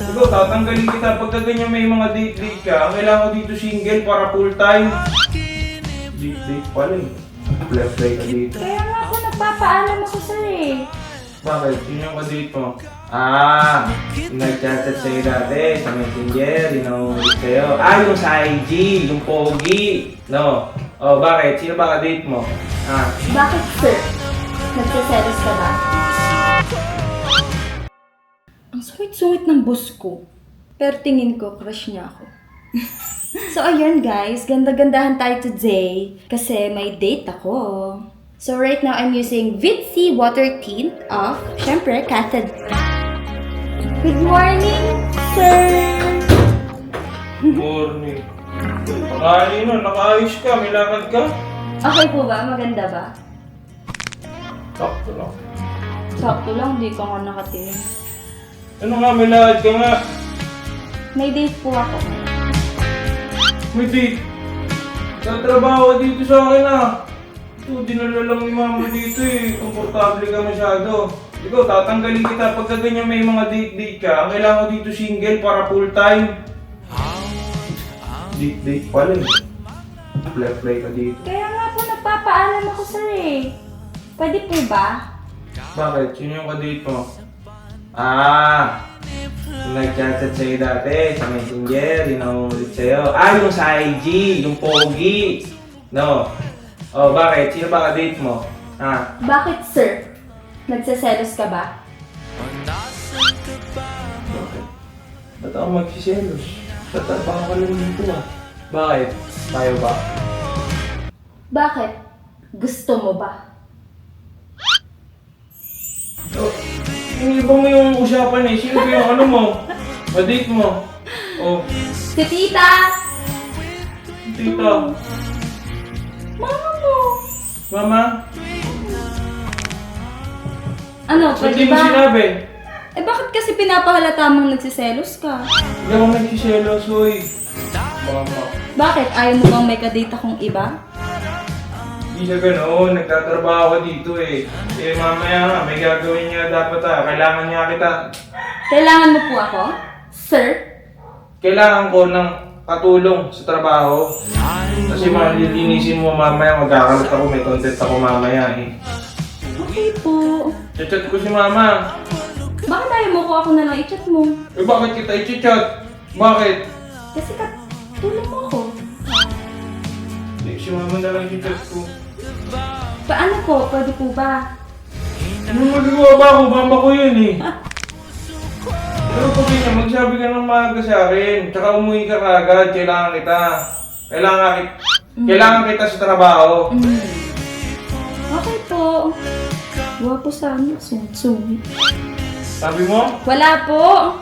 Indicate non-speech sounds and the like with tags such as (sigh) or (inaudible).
Ikaw, tatanggalin kita. Pagka ganyan may mga date-date ka, ang kailangan ko dito single para full-time. Date-date pala eh. Left play ka dito. Kaya nga ako nagpapaalam ako sir eh. Bakit? Sino yung ka-date mo? Ah, yung nag-chat sa'yo dati sa messenger, yun ang ulit sa'yo. Ah, yung sa IG, yung pogi. No. Oh, bakit? Sino ba ka-date mo? Ah, Bakit sir? Nagsiselos ka ba? Ang sungit-sungit ng boss ko. Pero tingin ko, crush niya ako. (laughs) so ayun guys, ganda-gandahan tayo today kasi may date ako. So right now, I'm using Vitsi Water Tint of, syempre, Cathod. Good morning, sir! morning. Nakain na, nakaayos ka, may lakad ka. Okay po ba? Maganda ba? Sakto lang. Sakto lang, di ka nga nakatingin. Ano nga, may lakad ka nga. May date po ako. May date. Tatrabaho ka dito sa akin ah. Ito, dinala lang ni mama dito eh. Komportable ka masyado. Ikaw, tatanggalin kita. Pagka ganyan may mga date-date ka, ang kailangan ko dito single para full-time. Date-date pala eh. Play-play ka dito. Kaya nga po nagpapaalam ako sir eh. Pwede po ba? Bakit? Sino yung ka-date mo? Ah, nag-chat sa'yo dati sa messenger, yun ang ulit sa'yo. Ah, yung sa IG, yung pogi. No. Oh, bakit? Sino ba ka-date mo? Ah, Bakit sir? Nagsiselos ka ba? bakit? Ba't ako magsiselos? Tatrabaho ka lang dito ah. Bakit? Tayo ba? Bakit? Gusto mo ba? Yung iba mo yung usapan eh. Sino ba yung ano mo? Ka-date mo? Oh, Si tita! tita. Mama mo! Mama, Ano, ba't pwede di mo ba? sinabi? Eh bakit kasi pinapahalata mong nagsiselos ka? Hindi ako nagsiselos, hoy. Mama. Bakit? Ayaw mo bang may kadate akong iba? Hindi siya ganoon, nagtatrabaho ka dito eh. Eh mamaya nga, may gagawin niya dapat ah. Kailangan niya kita. Kailangan mo po ako? Sir? Kailangan ko ng katulong sa trabaho. Kasi malilinisin mo mamaya, magkakalat ako, may content ako mamaya eh. Okay po. Chat ko si mama. Bakit ayaw mo ko ako na lang i-chat mo? Eh bakit kita i-chat? Bakit? Kasi ka, tulong mo ako. Eh, si mama na lang i-chat ko. Paano po? Pwede po ba? Ano magagawa ba ako? Mama ko yun eh. Pero pag ganyan, magsabi ka ng maaga sa akin. Tsaka umuwi ka kagad, kailangan kita. Kailangan, kita, kailangan kita sa trabaho. Mm. Okay po. Wapo sana. Sungit-sungit. Sabi mo? Wala po.